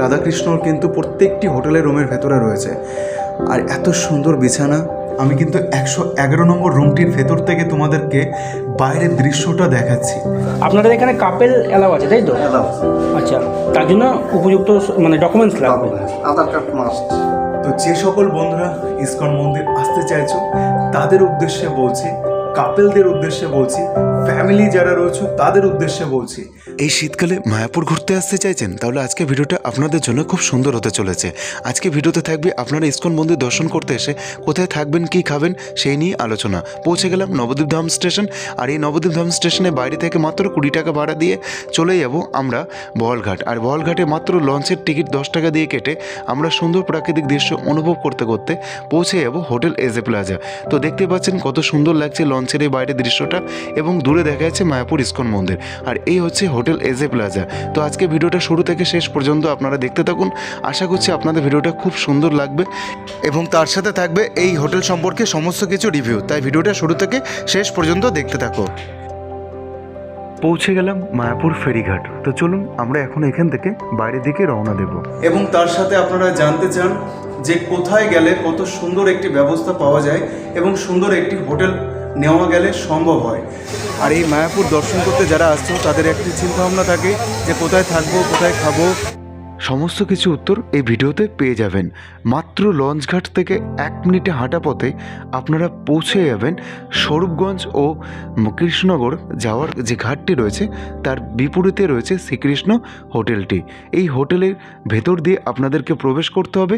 রাধাকৃষ্ণর কিন্তু প্রত্যেকটি হোটেলের রুমের ভেতরে রয়েছে। আর এত সুন্দর বিছানা আমি কিন্তু একশো এগারো নম্বর রুমটির ভেতর থেকে তোমাদেরকে বাইরের দৃশ্যটা দেখাচ্ছি। আপনাদের এখানে কাপেল অ্যালাউ আছে তাই তো? আচ্ছা তার জন্য উপযুক্ত মানে ডকুমেন্টস লাগবে। আধার কার্ড মাস্ট তো যে সকল বন্ধুরা ইসকন মন্দির আসতে চাইছো তাদের উদ্দেশ্যে বলছি কাপেলদের উদ্দেশ্যে বলছি ফ্যামিলি যারা রয়েছে, তাদের উদ্দেশ্যে বলছি। এই শীতকালে মায়াপুর ঘুরতে আসতে চাইছেন, তাহলে আজকে ভিডিওটা আপনাদের জন্য খুব সুন্দর হতে চলেছে। আজকে ভিডিওতে থাকবে আপনারা ইস্কন মন্দির দর্শন করতে এসে কোথায় থাকবেন, কি খাবেন, সেই নিয়ে আলোচনা। পৌঁছে গেলাম নবদ্বীপ ধাম স্টেশন, আর এই নবদ্বীপ ধাম স্টেশনে বাইরে থেকে মাত্র কুড়ি টাকা ভাড়া দিয়ে চলে যাব আমরা বহলঘাট। আর বহলঘাটে মাত্র লঞ্চের টিকিট দশ টাকা দিয়ে কেটে আমরা সুন্দর প্রাকৃতিক দৃশ্য অনুভব করতে করতে পৌঁছে যাব হোটেল এজে প্লাজা। তো দেখতে পাচ্ছেন কত সুন্দর লাগছে লঞ্চের এই বাইরের দৃশ্যটা, এবং দূরে দেখা যাচ্ছে মায়াপুর ইস্কন মন্দির। আর এই হচ্ছে হোটেল এজে প্লাজা। তো আজকে ভিডিওটা শুরু থেকে শেষ পর্যন্ত আপনারা দেখতে থাকুন। আশা করছি আপনাদের ভিডিওটা খুব সুন্দর লাগবে। এবং তার সাথে থাকবে এই হোটেল সম্পর্কে সমস্ত কিছু রিভিউ। তাই ভিডিওটা শুরু থেকে শেষ পর্যন্ত দেখতে থাকো। পৌঁছে গেলাম মায়াপুর ফেরিঘাট। তো চলুন আমরা এখন এখান থেকে বাইরের দিকে রওনা দেবো। এবং তার সাথে আপনারা জানতে চান যে কোথায় গেলে কত সুন্দর একটি ব্যবস্থা পাওয়া যায় এবং সুন্দর একটি হোটেল নেওয়া গেলে সম্ভব হয়। আর এই মায়াপুর দর্শন করতে যারা আসছো তাদের একটি চিন্তাভাবনা থাকে যে কোথায় থাকব, কোথায় খাব সমস্ত কিছু উত্তর এই ভিডিওতে পেয়ে যাবেন। মাত্র লঞ্চঘাট থেকে এক মিনিটে হাঁটা পথে আপনারা পৌঁছে যাবেন স্বরূপগঞ্জ ও কৃষ্ণনগর যাওয়ার যে ঘাটটি রয়েছে, তার বিপরীতে রয়েছে শ্রীকৃষ্ণ হোটেলটি। এই হোটেলের ভেতর দিয়ে আপনাদেরকে প্রবেশ করতে হবে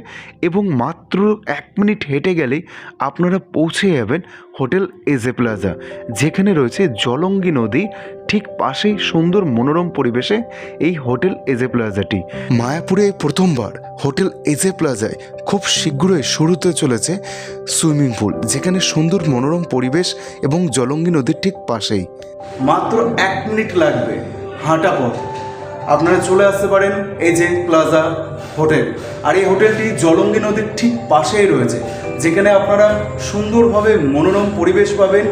এবং মাত্র এক মিনিট হেঁটে গেলেই আপনারা পৌঁছে যাবেন হোটেল এজে প্লাজা, যেখানে রয়েছে জলঙ্গি নদী ঠিক পাশেই সুন্দর মনোরম পরিবেশে এই হোটেল এজে প্লাজাটি। মায়াপুরে প্রথমবার হোটেল এজে প্লাজায় খুব শীঘ্রই শুরুতে চলেছে সুইমিং পুল যেখানে সুন্দর মনোরম পরিবেশ এবং জলঙ্গি নদীর ঠিক পাশেই। মাত্র এক মিনিট লাগবে। হাঁটা পথ। আপনারা চলে আসতে পারেন এই যে প্লাজা হোটেল। আর এই হোটেলটি জলঙ্গি নদীর ঠিক পাশেই রয়েছে যেখানে আপনারা সুন্দরভাবে মনোরম পরিবেশ পাবেন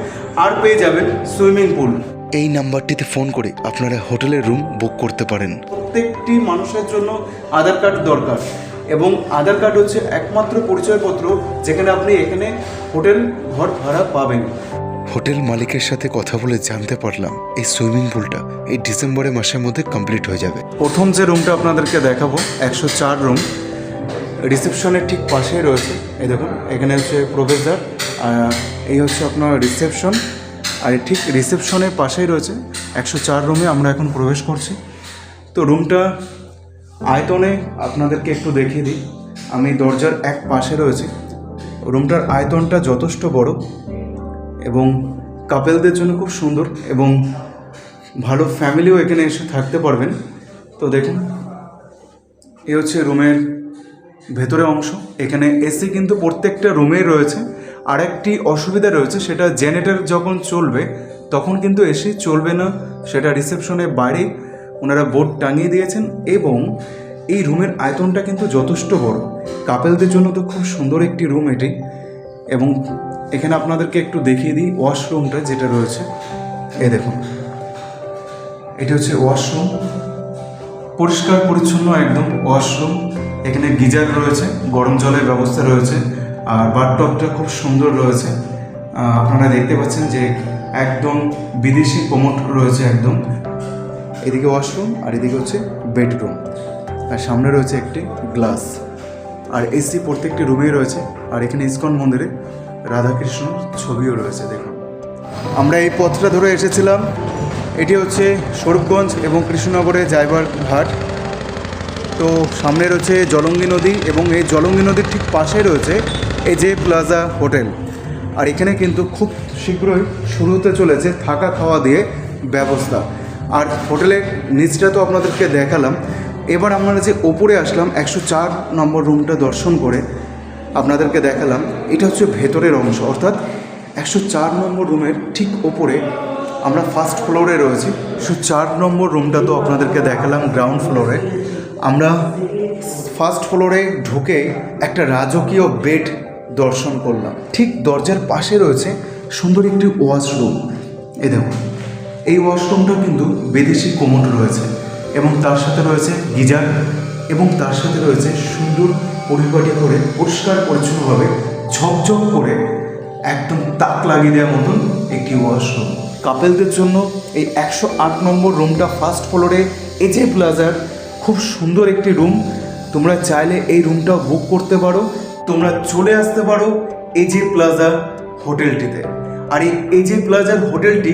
আর পেয়ে যাবেন সুইমিং পুল। এই নাম্বারটিতে ফোন করে আপনারা হোটেলের রুম বুক করতে পারেন। প্রত্যেকটি মানুষের জন্য আধার কার্ড দরকার এবং আধার কার্ড হচ্ছে একমাত্র পরিচয়পত্র যেখানে আপনি এখানে হোটেল ঘর ভাড়া পাবেন। হোটেল মালিকের সাথে কথা বলে জানতে পারলাম এই সুইমিং পুলটা এই ডিসেম্বরের মাসের মধ্যে কমপ্লিট হয়ে যাবে। প্রথম যে রুমটা আপনাদেরকে দেখাবো একশো চার রুম রিসেপশনের ঠিক পাশেই রয়েছে। এই দেখুন এখানে হচ্ছে প্রবেশদ্বার আর এই হচ্ছে আপনার রিসেপশন। আর ঠিক রিসেপশনের পাশেই রয়েছে একশো চার রুমে আমরা এখন প্রবেশ করছি। তো রুমটা আয়তনে আপনাদেরকে একটু দেখিয়ে দিই। আমি দরজার এক পাশে রয়েছে। রুমটার আয়তনটা যথেষ্ট বড় এবং কাপেলদের জন্য খুব সুন্দর এবং ভালো ফ্যামিলিও এখানে এসে থাকতে পারবেন। তো দেখুন এ হচ্ছে রুমের ভেতরে অংশ। এখানে এসি কিন্তু প্রত্যেকটা রুমেই রয়েছে। আর একটি অসুবিধা রয়েছে, সেটা জেনারেটর যখন চলবে, তখন কিন্তু এসি চলবে না। সেটা রিসেপশনের বাইরে ওনারা বোর্ড টাঙিয়ে দিয়েছেন এবং এই রুমের আয়তনটা কিন্তু যথেষ্ট বড়। কাপেলদের জন্য তো খুব সুন্দর একটি রুম এটি। এবং এখানে আপনাদেরকে একটু দেখিয়ে দিই ওয়াশরুমটা যেটা রয়েছে। এ দেখুন, এটি হচ্ছে ওয়াশরুম। পরিষ্কার, পরিচ্ছন্ন একদম ওয়াশরুম। এখানে গিজার রয়েছে, গরম জলের ব্যবস্থা রয়েছে। আর বাথটবটা খুব সুন্দর রয়েছে। আপনারা দেখতে পাচ্ছেন যে একদম বিদেশি কোমট রয়েছে একদম। এদিকে ওয়াশরুম আর এদিকে হচ্ছে বেডরুম। আর সামনে রয়েছে একটি গ্লাস। আর এসি প্রত্যেকটি রুমেই রয়েছে। আর এখানে ইসকন মন্দিরে রাধাকৃষ্ণ ছবিও রয়েছে, দেখুন। আমরা এই পথটা ধরে এসেছিলাম। এটি হচ্ছে স্বরূপগঞ্জ এবং কৃষ্ণনগরে যাইবার ঘাট। তো সামনে রয়েছে জলঙ্গি নদী এবং এই জলঙ্গি নদীর ঠিক পাশে রয়েছে যে প্লাজা হোটেল আর এখানে কিন্তু খুব শীঘ্রই শুরু হতে চলেছে থাকা খাওয়া দিয়ে ব্যবস্থা। আর হোটেলের নিচটা তো আপনাদেরকে দেখালাম। এবার আমরা যে ওপরে আসলাম, একশো চার নম্বর রুমটা দর্শন করে আপনাদেরকে দেখালাম। এটা হচ্ছে ভেতরের অংশ, অর্থাৎ একশো চার নম্বর রুমের ঠিক ওপরে আমরা ফার্স্ট ফ্লোরে রয়েছি। একশো চার নম্বর রুমটা তো আপনাদেরকে দেখালাম গ্রাউন্ড ফ্লোরে আমরা ফার্স্ট ফ্লোরে ঢুকে একটা রাজকীয় বেড দর্শন করলাম। ঠিক দরজার পাশে রয়েছে সুন্দর একটি ওয়াশরুম। এ দেখুন, এই ওয়াশরুমটা কিন্তু বিদেশি কোমোড রয়েছে এবং তার সাথে রয়েছে গিজার এবং তার সাথে রয়েছে সুন্দর পরিপাটি করে পরিষ্কার পরিচ্ছন্নভাবে ঝকঝক করে একদম তাক লাগিয়ে দেওয়ার মতন একটি ওয়াশরুম। কাপেলদের জন্য এই একশো আট নম্বর রুমটা ফার্স্ট ফ্লোরে এজে প্লাজার খুব সুন্দর একটি রুম। তোমরা চাইলে এই রুমটা বুক করতে পারো। তোমরা চলে আসতে পারো এজে প্লাজা হোটেলটিতে। আর এই এজে প্লাজার হোটেলটি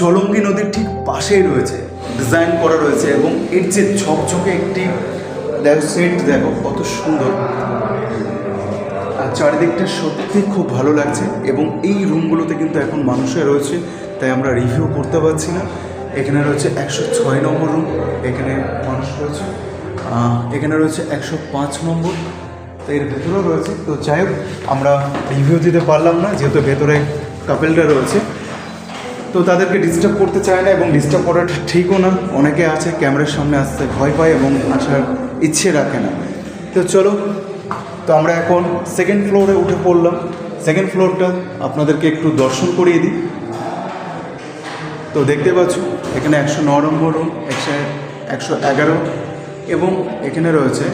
চলঙ্গি নদীর ঠিক পাশেই রয়েছে। ডিজাইন করা রয়েছে এবং এর যে ঝকঝকে একটি দেখো সেট দেখো, কত সুন্দর। আর চারিদিকটা সত্যি খুব ভালো লাগছে এবং এই রুমগুলোতে কিন্তু এখন মানুষের রয়েছে, তাই আমরা রিভিউ করতে পারছি না। এখানে রয়েছে একশো ছয় নম্বর রুম, এখানে মানুষ রয়েছে। এখানে রয়েছে একশো পাঁচ নম্বর। তো এর ভেতরেও রয়েছে। তো যাই হোক, আমরা রিভিউ দিতে পারলাম না, যেহেতু ভেতরে কাপেলটা রয়েছে। তো তাদেরকে ডিস্টার্ব করতে চায় না এবং ডিস্টার্ব করাটা ঠিকও না। অনেকে আছে ক্যামেরার সামনে আসতে ভয় পায় এবং আসার ইচ্ছে রাখে না। তো চলো, তো আমরা এখন সেকেন্ড ফ্লোরে উঠে পড়লাম। সেকেন্ড ফ্লোরটা আপনাদেরকে একটু দর্শন করিয়ে দিই। তো দেখতে পাচ্ছ, এখানে একশো ন নম্বর রুম একশো একশো এগারো। এবং এখানে রয়েছে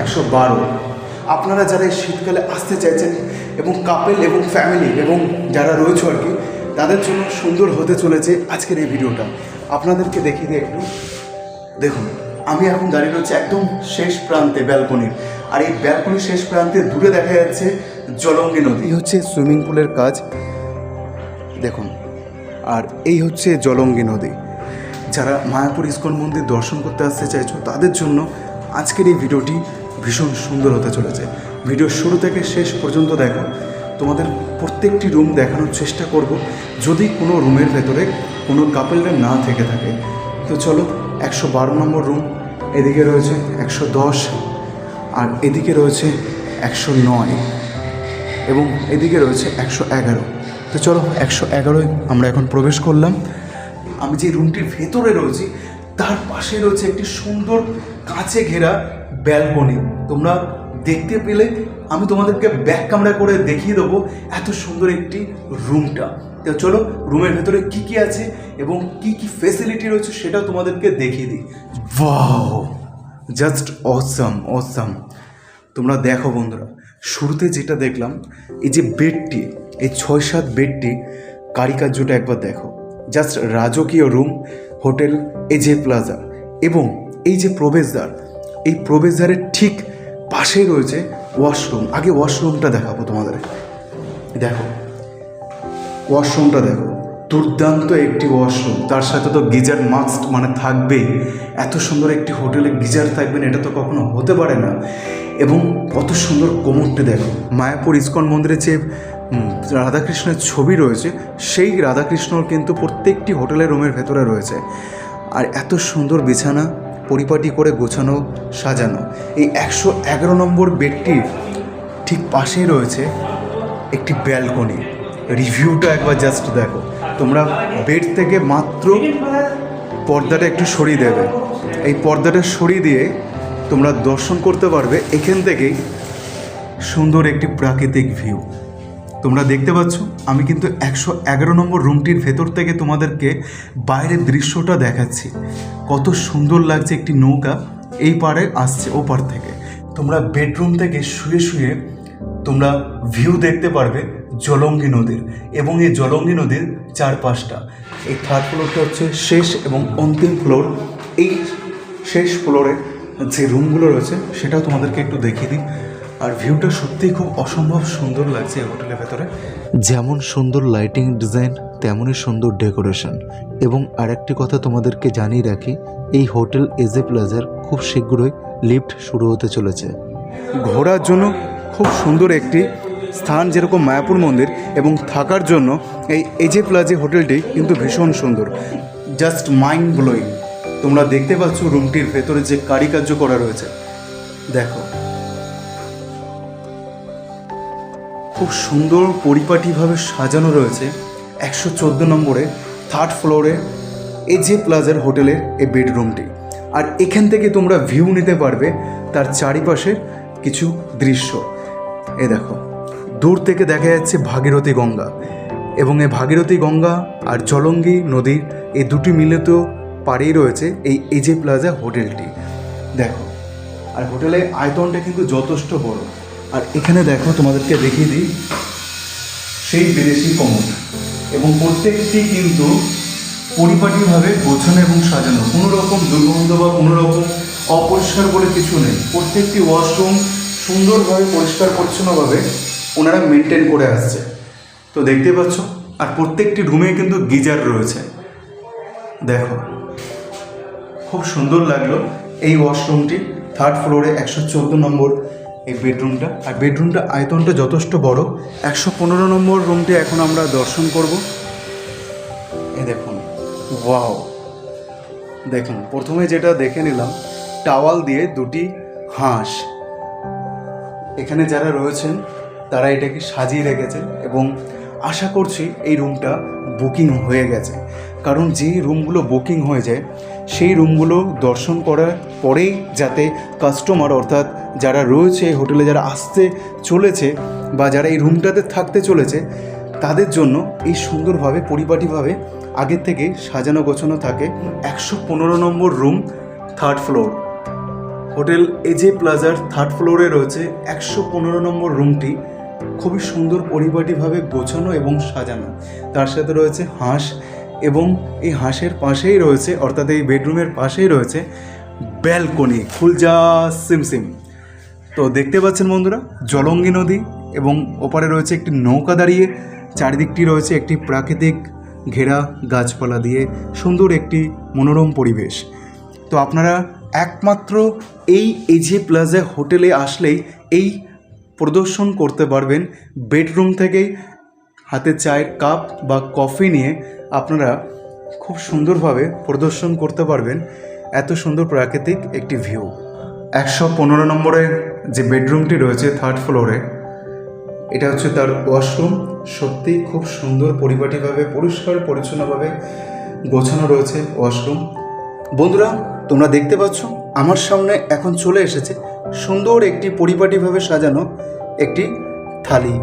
একশো বারো। আপনারা যারা এই শীতকালে আসতে চাইছেন এবং কাপেল এবং ফ্যামিলি এবং যারা রয়েছে আর কি, তাদের জন্য সুন্দর হতে চলেছে আজকের এই ভিডিওটা। আপনাদেরকে দেখিয়ে দিই একটু। দেখুন, আমি এখন দাঁড়িয়ে রয়েছে একদম শেষ প্রান্তে ব্যালকনির আর এই ব্যালকনির শেষ প্রান্তে দূরে দেখা যাচ্ছে জলঙ্গি নদী। হচ্ছে সুইমিং পুলের কাজ। দেখুন, আর এই হচ্ছে জলঙ্গি নদী। যারা মায়াপুর ইস্কন মন্দির দর্শন করতে আসতে চাইছো, তাদের জন্য আজকের এই ভিডিওটি ভীষণ সুন্দর হতে চলেছে। ভিডিও শুরু থেকে শেষ পর্যন্ত দেখো, তোমাদের প্রত্যেকটি রুম দেখানোর চেষ্টা করব। যদি কোনো রুমের ভেতরে কোনো কাপেলরা না থেকে থাকে, তো চলো একশো বারো নম্বর রুম এদিকে রয়েছে একশো দশ আর এদিকে রয়েছে একশো নয় এবং এদিকে রয়েছে একশো এগারো। তো চলো একশো এগারোয় আমরা এখন প্রবেশ করলাম। আমি যে রুমটির ভেতরে রয়েছি তার পাশে রয়েছে একটি সুন্দর কাঁচে ঘেরা ব্যালকনি। তোমরা দেখতে পেলে, আমি তোমাদেরকে ব্যাক ক্যামেরা করে দেখিয়ে দেবো এত সুন্দর একটি রুমটা তো চলো, রুমের ভেতরে কি কি আছে এবং কি কি ফেসিলিটি রয়েছে সেটাও তোমাদেরকে দেখিয়ে দিই। ওয়াও জাস্ট অসাম অসাম তোমরা দেখো বন্ধুরা, শুরুতে যেটা দেখলাম, এই যে বেডটি এই ছয় সাত বেডটি কারিকার্যটা একবার দেখো। জাস্ট রাজকীয় রুম হোটেল এজে প্লাজা এবং এই যে প্রবেশদ্বার এই প্রবেশদ্বারের ঠিক পাশেই রয়েছে ওয়াশরুম। আগে ওয়াশরুমটা দেখাবো তোমাদের। দেখো ওয়াশরুমটা দেখো দুর্দান্ত একটি ওয়াশরুম। তার সাথে তো গিজার মাস্ক মানে থাকবেই। এত সুন্দর একটি হোটেলে গিজার থাকবেন এটা তো কখনো হতে পারে না। এবং কত সুন্দর কোমরটি দেখো মায়াপুর ইস্কন মন্দিরে যে উম, রাধাকৃষ্ণের ছবি রয়েছে, সেই রাধাকৃষ্ণর কিন্তু প্রত্যেকটি হোটেলের রুমের ভেতরে রয়েছে। আর এত সুন্দর বিছানা, পরিপাটি করে গোছানো, সাজানো। এই একশো এগারো নম্বর বেডটির ঠিক পাশেই রয়েছে একটি ব্যালকনি। রিভিউটা একবার জাস্ট দেখো। তোমরা বেড থেকে মাত্র পর্দাটা একটু সরিয়ে দেবে। এই পর্দাটা সরিয়ে দিয়ে তোমরা দর্শন করতে পারবে এখান থেকেই সুন্দর একটি প্রাকৃতিক ভিউ তোমরা দেখতে পাচ্ছ, আমি কিন্তু একশো এগারো নম্বর রুমটির ভেতর থেকে তোমাদেরকে বাইরের দৃশ্যটা দেখাচ্ছি। কত সুন্দর লাগছে একটি নৌকা এই পারে আসছে ও পার থেকে। তোমরা বেডরুম থেকে শুয়ে শুয়ে তোমরা ভিউ দেখতে পারবে জলঙ্গি নদীর এবং এই জলঙ্গি নদীর চারপাশটা। এই থার্ড ফ্লোরটা হচ্ছে শেষ এবং অন্তিম ফ্লোর এই শেষ ফ্লোরে যে রুমগুলো রয়েছে, সেটাও তোমাদেরকে একটু দেখিয়ে দিই। আর ভিউটা সত্যিই খুব অসম্ভব সুন্দর লাগছে এই হোটেলের ভেতরে। যেমন সুন্দর লাইটিং ডিজাইন তেমনই সুন্দর ডেকোরেশন এবং আরেকটি কথা তোমাদেরকে জানিয়ে রাখি, এই হোটেল এজে প্লাজার খুব শীঘ্রই লিফট শুরু হতে চলেছে। ঘোরার জন্য খুব সুন্দর একটি স্থান যেরকম মায়াপুর মন্দির এবং থাকার জন্য এই এজে প্লাজে হোটেলটি কিন্তু ভীষণ সুন্দর। জাস্ট মাইন্ড ব্লোয়িং তোমরা দেখতে পাচ্ছ রুমটির ভেতরে যে কারিকার্য করা রয়েছে। দেখো। খুব সুন্দর পরিপাটিভাবে সাজানো রয়েছে একশো চোদ্দ নম্বরে থার্ড ফ্লোরে এজে প্লাজার হোটেলের এই বেডরুমটি। আর এখান থেকে তোমরা ভিউ নিতে পারবে তার চারিপাশের কিছু দৃশ্য। এ দেখো, দূর থেকে দেখা যাচ্ছে ভাগীরথী গঙ্গা এবং এই ভাগীরথী গঙ্গা আর জলঙ্গি নদীর এই দুটি মিলিত পাড়েই রয়েছে এই এজে প্লাজা হোটেলটি। দেখো, আর হোটেলের আয়তনটা কিন্তু যথেষ্ট বড়। আর এখানে দেখো তোমাদেরকে দেখিয়ে দিই, সেই বিদেশি কমোড এবং প্রত্যেকটি কিন্তু পরিপাটিভাবে গোছানো এবং সাজানো। কোনো রকম দুর্গন্ধ বা কোনো রকম অপরিষ্কার বলে কিছু নেই। প্রত্যেকটি ওয়াশরুম সুন্দরভাবে পরিষ্কার পরিচ্ছন্নভাবে ওনারা মেনটেন করে আসছে। তো দেখতে পাচ্ছ? আর প্রত্যেকটি রুমে কিন্তু গিজার রয়েছে। দেখো, খুব সুন্দর লাগল এই ওয়াশরুমটি থার্ড ফ্লোরে একশো চোদ্দ নম্বর এই বেডরুমটা আর বেডরুমটা আয়তনটা যথেষ্ট বড়। একশো পনেরো নম্বর রুমটি এখন আমরা দর্শন করব। এ দেখুন, ওয়াও। দেখুন, প্রথমে যেটা দেখে নিলাম, টাওয়াল দিয়ে দুটি হাঁস। এখানে যারা রয়েছেন, তারা এটাকে সাজিয়ে রেখেছেন এবং আশা করছি এই রুমটা বুকিং হয়ে গেছে। কারণ যে রুমগুলো বুকিং হয়ে যায়, সেই রুমগুলো দর্শন করার পরেই যাতে কাস্টমার অর্থাৎ যারা রয়েছে, হোটেলে যারা আসতে চলেছে বা যারা এই রুমটাতে থাকতে চলেছে, তাদের জন্য এই সুন্দরভাবে, পরিপাটিভাবে আগের থেকে সাজানো গোছানো থাকে একশো পনেরো number room third floor hotel A J প্লাজার থার্ড ফ্লোরে রয়েছে একশো পনেরো নম্বর রুমটি। খুবই সুন্দর, পরিপাটিভাবে গোছানো এবং সাজানো। তার সাথে রয়েছে হাঁস এবং এই হাঁসের পাশেই রয়েছে, অর্থাৎ এই বেডরুমের পাশেই রয়েছে ব্যালকনি ফুলজা সিমসিম। তো দেখতে পাচ্ছেন বন্ধুরা, জলঙ্গি নদী এবং ওপারে রয়েছে একটি নৌকা দাঁড়িয়ে, চারিদিকটি রয়েছে একটি প্রাকৃতিক ঘেরা গাছপালা দিয়ে সুন্দর একটি মনোরম পরিবেশ। তো আপনারা একমাত্র এই এজে প্লাজা হোটেলে আসলেই এই প্রদর্শন করতে পারবেন, বেডরুম থেকেই হাতে চায়ের কাপ বা কফি নিয়ে আপনারা খুব সুন্দরভাবে প্রদর্শন করতে পারবেন। এত সুন্দর প্রাকৃতিক একটি ভিউ। একশো পনেরো নম্বরের যে বেডরুমটি রয়েছে থার্ড ফ্লোরে, এটা হচ্ছে তার ওয়াশরুম। সত্যি খুব সুন্দর পরিপাটিভাবে, পরিষ্কার, পরিচ্ছন্নভাবে গোছানো রয়েছে ওয়াশরুম। বন্ধুরা, তোমরা দেখতে পাচ্ছ, আমার সামনে এখন চলে এসেছে সুন্দর একটি পরিপাটিভাবে সাজানো একটি থালি।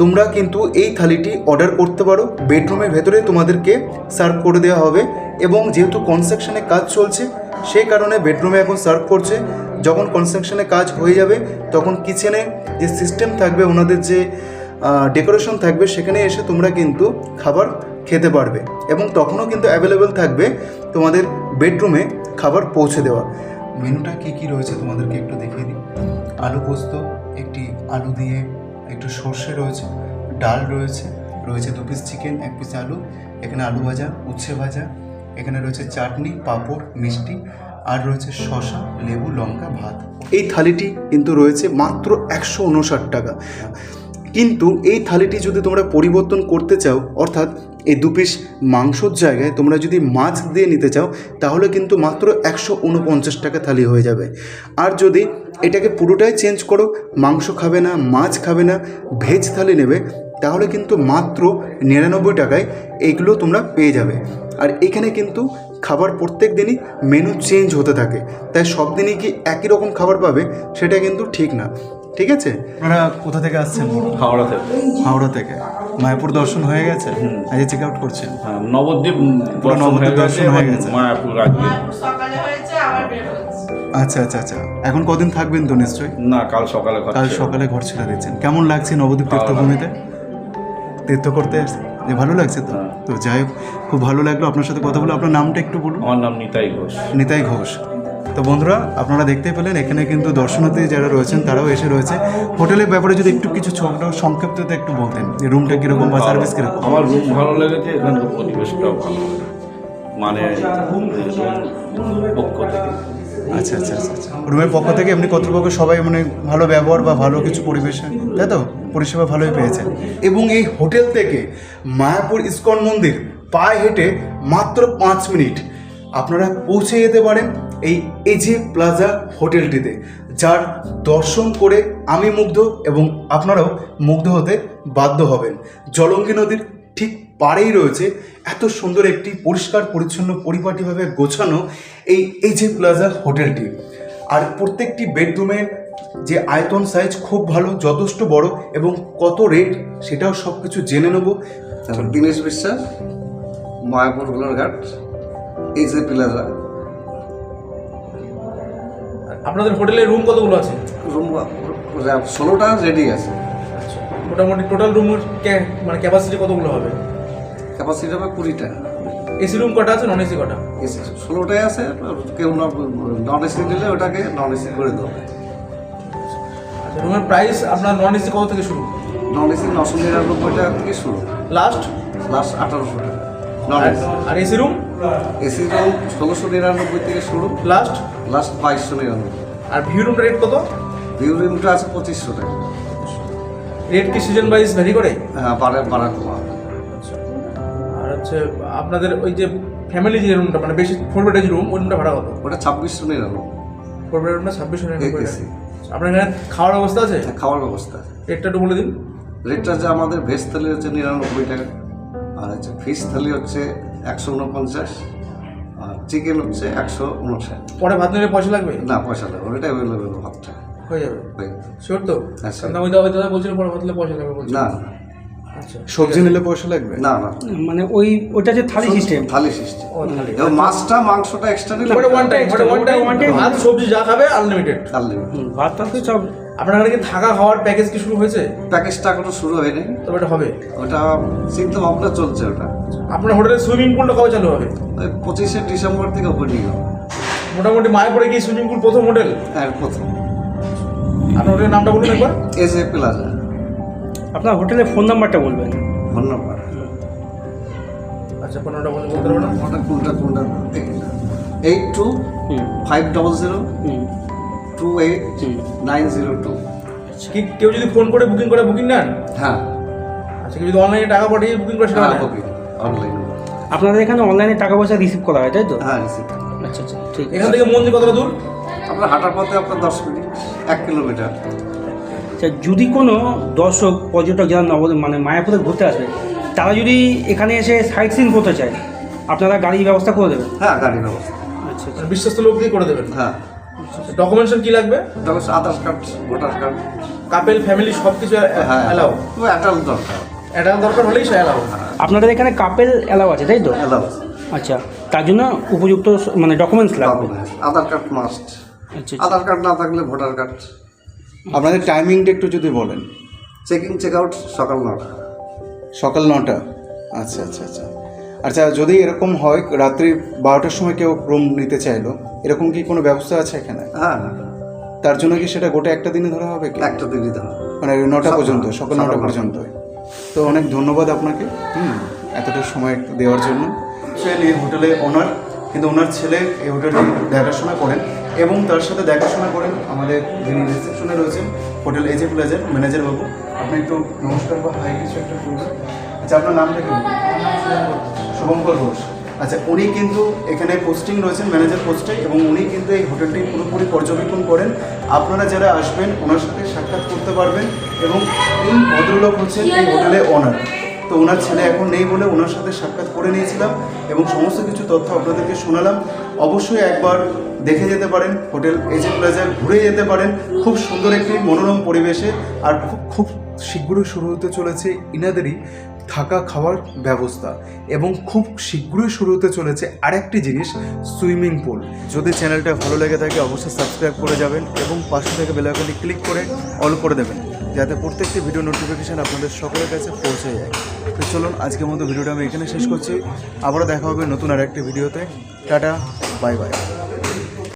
তোমরা কিন্তু এই থালিটি অর্ডার করতে পারো। বেডরুমের ভেতরে তোমাদেরকে সার্ভ করে দেওয়া হবে এবং যেহেতু কনস্ট্রাকশনে কাজ চলছে, সেই কারণে বেডরুমে এখন সার্ভ করছে। যখন কনস্ট্রাকশনে কাজ হয়ে যাবে, তখন কিচেনে যে সিস্টেম থাকবে, ওনাদের যে ডেকোরেশন থাকবে, সেখানে এসে তোমরা কিন্তু খাবার খেতে পারবে এবং তখনও কিন্তু অ্যাভেলেবেল থাকবে তোমাদের বেডরুমে খাবার পৌঁছে দেওয়া। মেনুটা কী কী রয়েছে তোমাদেরকে একটু দেখিয়ে দিই। আলু পোস্ত, একটি আলু দিয়ে একটু সর্ষে রয়েছে, ডাল রয়েছে রয়েছে দু পিস চিকেন এক পিস আলু, এখানে আলু ভাজা, উচ্ছে ভাজা, এখানে রয়েছে চাটনি, পাঁপড়, মিষ্টি, আর রয়েছে শশা লেবু, লঙ্কা, ভাত। এই থালিটি কিন্তু রয়েছে মাত্র একশো উনষাট টাকা। কিন্তু এই থালিটি যদি তোমরা পরিবর্তন করতে চাও, অর্থাৎ এই দু পিস মাংসর জায়গায় তোমরা যদি মাছ দিয়ে নিতে চাও, তাহলে কিন্তু মাত্র একশো উনপঞ্চাশ টাকা থালি হয়ে যাবে। আর যদি এটাকে পুরোটাই চেঞ্জ করো, মাংস খাবে না, মাছ খাবে না, ভেজ থালি নেবে, তাহলে কিন্তু মাত্র নিরানব্বই টাকায় এইগুলো তোমরা পেয়ে যাবে। আর এখানে কিন্তু খাবার প্রত্যেক দিনই মেনু চেঞ্জ হতে থাকে, তাই সব দিনই কি একই রকম খাবার পাবে, সেটা কিন্তু ঠিক না। ঠিক আছে? আপনারা কোথা থেকে আসছেন? হাওড়া থেকে। হাওড়া থেকে। মায়াপুর দর্শন হয়ে গেছে? আজ চেক আউট করছেন? হ্যাঁ, নবদ্বীপ পুরো দর্শন নবদ্বীপ দর্শন হয়ে গেছে। মায়াপুর সকালে হয়েছে আবার বের হচ্ছে। আচ্ছা আচ্ছা আচ্ছা। এখন কদিন থাকবেন তো নিশ্চয়ই? না কাল সকালে কাল সকালে ঘর ছেড়ে দিচ্ছেন। কেমন লাগছে নবদ্বীপ তীর্থভূমিতে? তীর্থ করতে যে ভালো লাগছে তো? হ্যাঁ। তো যাই হোক খুব ভালো লাগল আপনার সাথে কথা বলে। আপনার নামটা একটু বলুন। আমার নাম নিতাই ঘোষ। নিতাই ঘোষ। তো বন্ধুরা আপনারা দেখতে পেলেন এখানে কিন্তু দর্শনার্থী যারা রয়েছেন তারাও এসে রয়েছে। হোটেলের ব্যাপারে যদি একটু কিছু ছোট সংক্ষিপ্ততে একটু বলতেন যে রুমটা কীরকম বা সার্ভিস কীরকম? আমার রুম ভালো লেগেছে এখানকার পরিবেশটাও ভালো মানে পক্ষ থেকে। আচ্ছা আচ্ছা আচ্ছা আচ্ছা। রুমের পক্ষ থেকে এমনি কর্তৃপক্ষ সবাই মানে ভালো ব্যবহার বা ভালো কিছু পরিবেশে তাই তো? পরিষেবা ভালোই পেয়েছে। এবং এই হোটেল থেকে মায়াপুর ইস্কন মন্দির পায়ে হেঁটে মাত্র পাঁচ মিনিট। আপনারা পৌঁছে যেতে পারেন এই এজে প্লাজা হোটেলটিতে, যার দর্শন করে আমি মুগ্ধ এবং আপনারাও মুগ্ধ হতে বাধ্য হবেন। জলঙ্গি নদীর ঠিক পাড়েই রয়েছে এত সুন্দর একটি পরিষ্কার পরিচ্ছন্ন পরিপাটিভাবে গোছানো এই এজে প্লাজা হোটেলটি। আর প্রত্যেকটি বেডরুমের যে আয়তন সাইজ খুব ভালো, যথেষ্ট বড় এবং কত রেট সেটাও সব কিছু জেনে নেব। দীনেশ বিশ্বাস, মায়াপুর ঘাট এই প্লাজা। আপনাদের হোটেলে রুম কতগুলো আছে? রুম ষোলোটা রেডি আছে। আচ্ছা মোটামুটি টোটাল রুমের মানে ক্যাপাসিটি কতগুলো হবে? ক্যাপাসিটি হবে কুড়িটা। এসি রুম কটা আছে নন এসি কটা এসি ষোলোটাই আছে কেউ নন এসি নিলে ওটাকে নন এসি করে দেবে। আচ্ছা রুমের প্রাইস আপনার নন এসি কত থেকে শুরু? নন এসি নশো নিরানব্বই টাকা থেকে শুরু। লাস্ট লাস্ট আঠারোশো টাকা। নন এসি আর এসি রুম এসি রুম ষোলোশো নিরানব্বই থেকে শুরু। লাস্ট লাস্ট বাইশশো নিরানব্বই। আর ভিউ রুমটা রেট কত? ভিউ রুমটা আছে পঁচিশশো টাকা। রেট কি সিজন ওয়াইজ ভ্যারি করে? হ্যাঁ বাড়া বাড়া কমা আর হচ্ছে আপনাদের ওই যে ফ্যামিলি যে রুমটা মানে বেশি ফোর বেডেজ রুম ওই রুমটা ভাড়া কত? ওটা ছাব্বিশশো নিরানব্বই। ফোর বেড রুমটা ছাব্বিশশো নিরানব্বই। আপনার এখানে খাওয়ার ব্যবস্থা আছে? খাওয়ার ব্যবস্থা আছে। রেটটা একটু বলে দিন। রেটটা হচ্ছে আমাদের ভেজ থালি হচ্ছে নিরানব্বই টাকা। আর হচ্ছে ফিশ থালি হচ্ছে একশো উনপঞ্চাশ আর চিকেন হচ্ছে একশো উনষাট। পরে ভাত নিলে পয়সা লাগবে? না পয়সা লাগবে ওটা অ্যাভেলেবেল ভাতটা। হয়ে যাবে। হয়ে শিওর তো? হ্যাঁ. ওই দাদা দাদা বলছিল পরে ভাত নিলে পয়সা লাগবে না আচ্ছা। সবজি নিলে পয়সা লাগবে? না না। মানে ওই ওটা যে থালি সিস্টেম থালি সিস্টেম মাছটা মাংসটা এক্সট্রা নিলে ওটা ওয়ান টাইম ওয়ান টাইম ভাত সবজি যা খাবে আনলিমিটেড আনলিমিটেড ভাত তো সব আপনার এখানে কি থাকা খাওয়ার প্যাকেজ কি শুরু হয়েছে? প্যাকেজটা এখনও শুরু হয়নি। তবে এটা হবে। ওটা চিন্তা ভাবনা চলছে ওটা। আপনার হোটেলের সুইমিং পুলটা কবে চালু হবে? ওই পঁচিশে ডিসেম্বর থেকে ওপেনিং হবে। মোটামুটি মায়াপুরে কি সুইমিং পুল প্রথম হোটেল? হ্যাঁ প্রথম। আপনার হোটেলের নামটা বলুন একবার। S A plaza. আপনার হোটেলের ফোন নাম্বারটা বলবেন। ধন্যবাদ আচ্ছা পনেরোটা বলতে বলতে পারবেন না? কোনটা কোনটা? Eight two hmm. Five double zero hmm. Two eight nine zero two কি কেউ যদি ফোন করে বুকিং করে বুকিং নেন? হ্যাঁ। আচ্ছা কেউ যদি অনলাইনে টাকা পাঠিয়ে বুকিং করে সেটা হ্যাঁ বুকিং অনলাইন আপনাদের এখানে অনলাইনে টাকা পয়সা রিসিভ করা হয় তাই তো? হ্যাঁ রিসিভ আচ্ছা আচ্ছা ঠিক এখান থেকে মন্দির কতটা দূর? আপনার হাঁটার পথে আপনার দশ মিনিট এক কিলোমিটার। আচ্ছা যদি কোনো দর্শক পর্যটক যারা নব মানে মায়াপুরে ঘুরতে আসবে তারা যদি এখানে এসে সাইট সিন করতে চায় আপনারা গাড়ির ব্যবস্থা করে দেবেন? হ্যাঁ গাড়ির ব্যবস্থা। আচ্ছা আচ্ছা। বিশ্বস্ত লোক দিয়ে করে দেবেন? হ্যাঁ। ডকুমেন্টেশন কি লাগবে? তবে Aadhaar card voter card couple family সব কিছু হ্যাঁ অ্যালাউ তো অ্যাটাল দরকার। অ্যাডাল দরকার হলেই সে অ্যালাউ আপনাদের এখানে কাপেল অ্যালাউ আছে তাই তো? অ্যালাউ আচ্ছা তার জন্য উপযুক্ত মানে ডকুমেন্টস লাগবে। আধার কার্ড মাস্ট আচ্ছা আচ্ছা। আধার কার্ড না থাকলে ভোটার কার্ড আপনাদের টাইমিংটা একটু যদি বলেন। চেকিং চেক আউট সকাল নটা। সকাল নটা। আচ্ছা আচ্ছা আচ্ছা। আচ্ছা যদি এরকম হয় রাত্রি বারোটার সময় কেউ রুম নিতে চাইলো এরকম কি কোনো ব্যবস্থা আছে এখানে? হ্যাঁ তার জন্য কি সেটা গোটা একটা দিনে ধরা হবে কি? একটা দিনই দেওয়া মানে নটা পর্যন্ত সকাল নটা। পর্যন্ত। তো অনেক ধন্যবাদ আপনাকে হুম এতটা সময় দেওয়ার জন্য। এই হোটেলে ওনার কিন্তু ওনার ছেলে এই হোটেলটি দেখাশোনা করেন এবং তার সাথে দেখাশোনা করেন আমাদের যিনি রিসেপশনে রয়েছেন হোটেল এজে প্লাজার ম্যানেজার বাবু। আপনি একটু নমস্কার বা হাই কিছু একটা করবেন আচ্ছা আপনার নামটা কি? শুভঙ্কর ঘোষ। আচ্ছা উনি কিন্তু এখানে পোস্টিং রয়েছেন ম্যানেজার পোস্টে এবং উনি কিন্তু এই হোটেলটি পুরোপুরি পর্যবেক্ষণ করেন। আপনারা যারা আসবেন, ওনার সাথে সাক্ষাৎ করতে পারবেন, এবং এই ভদ্রলোক হচ্ছেন এই হোটেলে ওনার তো ওনার ছেলে এখন নেই বলে ওনার সাথে সাক্ষাৎ করে নিয়েছিলাম, এবং সমস্ত কিছু তথ্য আপনাদেরকে শোনালাম। অবশ্যই একবার দেখে যেতে পারেন হোটেল এজে প্লাজা ঘুরে যেতে পারেন। খুব সুন্দর একটি মনোরম পরিবেশে, আর খুব খুব শীঘ্রই শুরু হতে চলেছে ইনাদেরই থাকা খাওয়ার ব্যবস্থা এবং খুব শীঘ্রই শুরু হতে চলেছে আরেকটি জিনিস, সুইমিং পুল। যদি চ্যানেলটা ভালো লেগে থাকে অবশ্যই সাবস্ক্রাইব করে যাবেন এবং পাশে থেকে বেলাইকনটি ক্লিক করে অল করে দেবেন, যাতে প্রত্যেকটি ভিডিও নোটিফিকেশান আপনাদের সকলের কাছে পৌঁছে যায়। তো চলুন, আজকের মতো ভিডিওটা আমি এখানে শেষ করছি। আবারও দেখা হবে নতুন আরেকটি ভিডিওতে। Tata, bye bye.